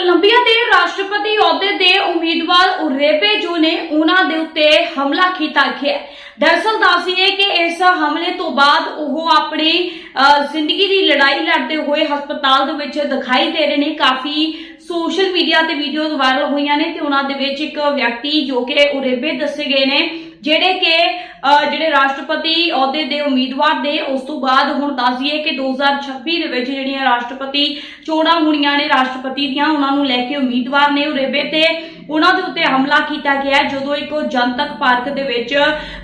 Columbia ਦੇ ਰਾਸ਼ਟਰਪਤੀ ਅਹੁਦੇ ਦੇ ਉਮੀਦਵਾਰ ਉਰੇਬੇ ਜੋ ਨੇ ਉਹਨਾਂ ਦੇ ਉੱਤੇ ਹਮਲਾ ਕੀਤਾ ਗਿਆ ਹੈ। ਦੱਸੀਏ ਕਿ ਇਸ ਹਮਲੇ ਤੋਂ ਬਾਅਦ ਉਹ ਆਪਣੀ ਜ਼ਿੰਦਗੀ ਦੀ ਲੜਾਈ ਲੜਦੇ ਹੋਏ ਹਸਪਤਾਲ ਦੇ ਵਿੱਚ ਦਿਖਾਈ ਦੇ ਰਹੇ ਨੇ ਕਾਫੀ ਸੋਸ਼ਲ ਮੀਡੀਆ ਤੇ ਵੀਡੀਓਜ਼ ਵਾਇਰਲ ਹੋਈਆਂ ਨੇ ਤੇ ਉਹਨਾਂ ਦੇ ਵਿੱਚ ਇੱਕ ਵਿਅਕਤੀ ਜੋ ਕਿ ਉਰੇਬੇ ਦੱਸੇ ਗਏ ਨੇ ਜਿਹੜੇ ਕਿ ਜਿਹੜੇ ਰਾਸ਼ਟਰਪਤੀ ਅਹੁਦੇ ਦੇ ਉਮੀਦਵਾਰ ਦੇ ਉਸ ਤੋਂ ਬਾਅਦ ਹੁਣ ਦੱਸ ਦਈਏ ਕਿ 2026 ਦੇ ਵਿੱਚ ਜਿਹੜੀਆਂ ਰਾਸ਼ਟਰਪਤੀ ਚੋਣਾਂ ਹੋਣੀਆਂ ਨੇ, ਰਾਸ਼ਟਰਪਤੀ ਦੀਆਂ, ਉਹਨਾਂ ਨੂੰ ਲੈ ਕੇ ਉਮੀਦਵਾਰ ਨੇ ਉਰੇਬੇ ਤੇ ਉਹਨਾਂ ਦੇ ਉੱਤੇ ਹਮਲਾ ਕੀਤਾ ਗਿਆ ਜਦੋਂ ਇੱਕ ਉਹ ਜਨਤਕ ਪਾਰਕ ਦੇ ਵਿੱਚ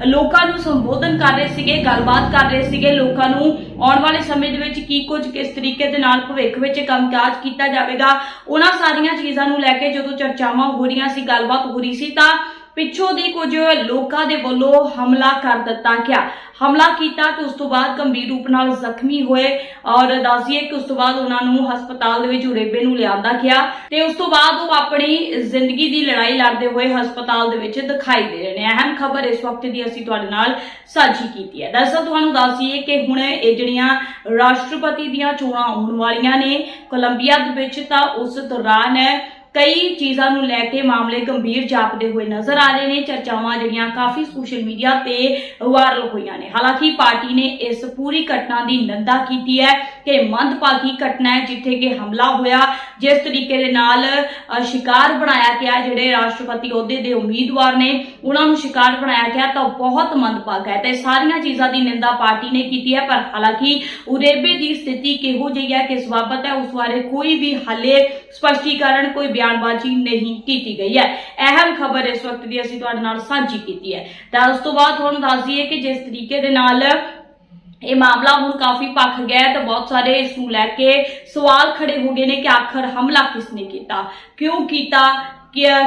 ਲੋਕਾਂ ਨੂੰ ਸੰਬੋਧਨ ਕਰ ਰਹੇ ਸੀਗੇ, ਗੱਲਬਾਤ ਕਰ ਰਹੇ ਸੀਗੇ, ਲੋਕਾਂ ਨੂੰ ਆਉਣ ਵਾਲੇ ਸਮੇਂ ਦੇ ਵਿੱਚ ਕੀ ਕੁਝ, ਕਿਸ ਤਰੀਕੇ ਦੇ ਨਾਲ ਭਵਿੱਖ ਵਿੱਚ ਕੰਮਕਾਜ ਕੀਤਾ ਜਾਵੇਗਾ, ਉਹਨਾਂ ਸਾਰੀਆਂ ਚੀਜ਼ਾਂ ਨੂੰ ਲੈ ਕੇ ਜਦੋਂ ਚਰਚਾਵਾਂ ਹੋ ਰਹੀਆਂ ਸੀ, ਗੱਲਬਾਤ ਹੋ ਰਹੀ ਸੀ, ਤਾਂ ਪਿੱਛੋਂ ਦੀ ਕੁਝ ਲੋਕਾਂ ਦੇ ਵੱਲੋਂ ਹਮਲਾ ਕਰ ਦਿੱਤਾ ਗਿਆ। ਹਮਲਾ ਕੀਤਾ ਤੇ ਉਸ ਤੋਂ ਬਾਅਦ ਗੰਭੀਰ ਰੂਪ ਨਾਲ ਜ਼ਖਮੀ ਹੋਏ ਔਰ ਦੱਸਦੀਏ ਕਿ ਉਸ ਤੋਂ ਬਾਅਦ ਉਹਨਾਂ ਨੂੰ ਹਸਪਤਾਲ ਦੇ ਵਿੱਚ ਉਰੇਬੇ ਨੂੰ ਲਿਆਂਦਾ ਗਿਆ ਤੇ ਉਸ ਤੋਂ ਬਾਅਦ ਉਹ ਆਪਣੀ ਜ਼ਿੰਦਗੀ ਦੀ ਲੜਾਈ ਲੜਦੇ ਹੋਏ ਹਸਪਤਾਲ ਦੇ ਵਿੱਚ ਦਿਖਾਈ ਦੇ ਰਹੇ ਨੇ। ਅਹਿਮ ਖਬਰ ਇਸ ਵਕਤ ਦੀ ਅਸੀਂ ਤੁਹਾਡੇ ਨਾਲ ਸਾਂਝੀ ਕੀਤੀ ਹੈ। ਦਰਅਸਲ ਤੁਹਾਨੂੰ ਦੱਸ ਕਿ ਹੁਣ ਇਹ ਜਿਹੜੀਆਂ ਰਾਸ਼ਟਰਪਤੀ ਦੀਆਂ ਚੋਣਾਂ ਹੋਣ ਵਾਲੀਆਂ ਨੇ ਕੋਲੰਬੀਆ ਦੇ ਵਿੱਚ ਤਾਂ ਉਸ ਦੌਰਾਨ ਕਈ ਚੀਜ਼ਾਂ ਨੂੰ ਲੈ ਕੇ ਮਾਮਲੇ ਗੰਭੀਰ ਜਾਪਦੇ ਹੋਏ ਨਜ਼ਰ ਆ ਰਹੇ ਨੇ। ਚਰਚਾਵਾਂ ਜਿਹੜੀਆਂ ਕਾਫੀ ਸੋਸ਼ਲ ਮੀਡੀਆ ਤੇ ਵਾਇਰਲ ਹੋਈਆਂ ਨੇ। ਹਾਲਾਂਕਿ ਪਾਰਟੀ ਨੇ ਇਸ ਪੂਰੀ ਘਟਨਾ ਦੀ ਨਿੰਦਾ ਕੀਤੀ ਹੈ। ਕਿ ਮੰਦਭਾਗੀ ਘਟਨਾ ਹੈ ਜਿੱਥੇ ਕਿ ਹਮਲਾ ਹੋਇਆ। ਜਿਸ ਤਰੀਕੇ ਦੇ ਨਾਲ ਸ਼ਿਕਾਰ ਬਣਾਇਆ ਗਿਆ ਜਿਹੜੇ ਰਾਸ਼ਟਰਪਤੀ ਅਹੁਦੇ ਦੇ ਉਮੀਦਵਾਰ ਨੇ। ਉਹਨਾਂ ਨੂੰ ਸ਼ਿਕਾਰ ਬਣਾਇਆ ਗਿਆ ਤਾਂ ਉਹ ਬਹੁਤ ਮੰਦਭਾਗਾ ਹੈ ਤੇ ਸਾਰੀਆਂ ਚੀਜ਼ਾਂ ਦੀ ਨਿੰਦਾ ਪਾਰਟੀ ਨੇ ਕੀਤੀ ਹੈ, ਪਰ ਹਾਲਾਂਕਿ ਉਰੇਬੇ ਦੀ ਸਥਿਤੀ ਕਿਹੋ ਜਿਹੀ ਹੈ ਕਿਸ ਬਾਬਤ ਹੈ, ਉਸ ਬਾਰੇ ਕੋਈ ਵੀ ਹਾਲੇ ਸਪਸ਼ਟੀਕਰਨ, ਕੋਈ ਬਿਆਨਬਾਜ਼ੀ ਨਹੀਂ ਕੀਤੀ ਗਈ ਹੈ। ਅਹਿਮ ਖਬਰ ਇਸ ਵਕਤ ਦੀ ਅਸੀਂ ਤੁਹਾਡੇ ਨਾਲ ਸਾਂਝੀ ਕੀਤੀ ਹੈ। ਤਾਂ ਉਸ ਤੋਂ ਬਾਅਦ ਤੁਹਾਨੂੰ ਦੱਸ ਦਈਏ ਕਿ ਜਿਸ ਤਰੀਕੇ ਦੇ ਨਾਲ ਇਹ ਮਾਮਲਾ ਹੁਣ ਕਾਫੀ ਭਖ ਗਿਆ ਹੈ ਤਾਂ ਬਹੁਤ ਸਾਰੇ ਇਸ ਨੂੰ ਲੈ ਕੇ ਸਵਾਲ ਖੜੇ ਹੋ ਗਏ ਨੇ ਕਿ ਆਖਰ ਹਮਲਾ ਕਿਸ ਨੇ ਕੀਤਾ? ਕਿਉਂ ਕੀਤਾ?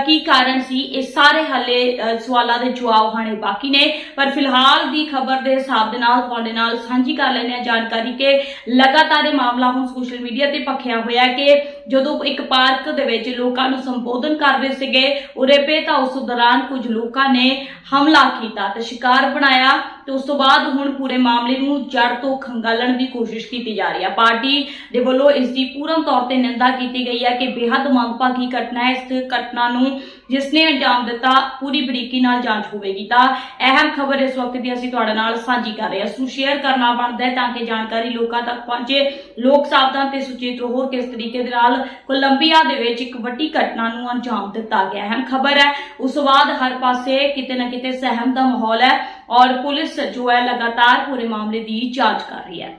ਕੀ ਕਾਰਨ ਸੀ? ਇਹ ਸਾਰੇ ਹਾਲੇ ਸਵਾਲਾਂ ਦੇ ਜਵਾਬ ਹਾਣੇ ਬਾਕੀ ਨੇ। ਪਰ ਫਿਲਹਾਲ ਦੀ ਖਬਰ ਦੇ ਹਿਸਾਬ ਦੇ ਨਾਲ ਤੁਹਾਡੇ ਨਾਲ ਸਾਂਝੀ ਕਰ ਲੈਂਦੇ ਹਾਂ ਜਾਣਕਾਰੀ ਕਿ ਲਗਾਤਾਰ ਇਹ ਮਾਮਲਾ ਹੁਣ ਸੋਸ਼ਲ ਮੀਡੀਆ ਤੇ ਭਖਿਆ ਹੋਇਆ ਕਿ ਜਦੋਂ ਇੱਕ ਪਾਰਕ ਦੇ ਵਿੱਚ ਲੋਕਾਂ ਨੂੰ ਸੰਬੋਧਨ ਕਰ ਰਹੇ ਸੀਗੇ, ਉਰੇ ਪੇ ਤਾਂ ਉਸ ਦੌਰਾਨ ਕੁਝ ਲੋਕਾਂ ਨੇ ਹਮਲਾ ਕੀਤਾ ਤੇ ਸ਼ਿਕਾਰ ਬਣਾਇਆ ਤੇ ਉਸ ਤੋਂ ਬਾਅਦ ਹੁਣ ਪੂਰੇ ਮਾਮਲੇ ਨੂੰ ਜੜ ਤੋਂ ਖੰਗਾਲਣ ਦੀ ਕੋਸ਼ਿਸ਼ ਕੀਤੀ ਜਾ ਰਹੀ ਹੈ। ਪਾਰਟੀ ਦੇ ਵੱਲੋਂ ਇਸ ਦੀ ਪੂਰਨ ਤੌਰ ਤੇ ਨਿੰਦਾ ਕੀਤੀ ਗਈ ਹੈ ਕਿ ਬੇहद ਮੰਦਭਾਗੀ ਘਟਨਾ ਹੈ। ਇਸ ਘਟਨਾ ਨੂੰ ਜਿਸ ਨੇ ਅੰਜਾਮ ਦਿੱਤਾ, ਪੂਰੀ ਬਰੀਕੀ ਨਾਲ ਜਾਂਚ ਹੋਵੇਗੀ। ਤਾਂ ਅਹਿਮ ਖਬਰ ਇਸ ਵਕਤ ਦੀ ਅਸੀਂ ਤੁਹਾਡੇ ਨਾਲ ਸਾਂਝੀ ਕਰ ਰਹੇ ਹਾਂ। ਇਸ ਸ਼ੇਅਰ ਕਰਨਾ ਬਣਦਾ ਹੈ ਤਾਂ ਕਿ ਜਾਣਕਾਰੀ ਲੋਕਾਂ ਤੱਕ ਪਹੁੰਚੇ। ਲੋਕ ਸਾਵਧਾਨ ਤੇ ਸੁਚੇਤ ਰਹੋ ਕਿਸ ਤਰੀਕੇ ਦੇ ਨਾਲ ਕੋਲੰਬੀਆ ਦੇ ਵਿੱਚ ਇੱਕ ਵੱਡੀ ਘਟਨਾ ਨੂੰ ਅੰਜਾਮ ਦਿੱਤਾ ਗਿਆ। ਹੈ ਅਹਿਮ ਖਬਰ ਹੈ, ਉਸ ਤੋਂ ਬਾਅਦ ਹਰ ਪਾਸੇ ਕਿਤੇ ਨਾ ਕਿਤੇ ਸਹਿਮ ਦਾ ਮਾਹੌਲ ਹੈ ਔਰ ਪੁਲਿਸ ਜੋ ਹੈ ਲਗਾਤਾਰ ਪੂਰੇ ਮਾਮਲੇ ਦੀ ਜਾਂਚ ਕਰ ਰਹੀ ਹੈ।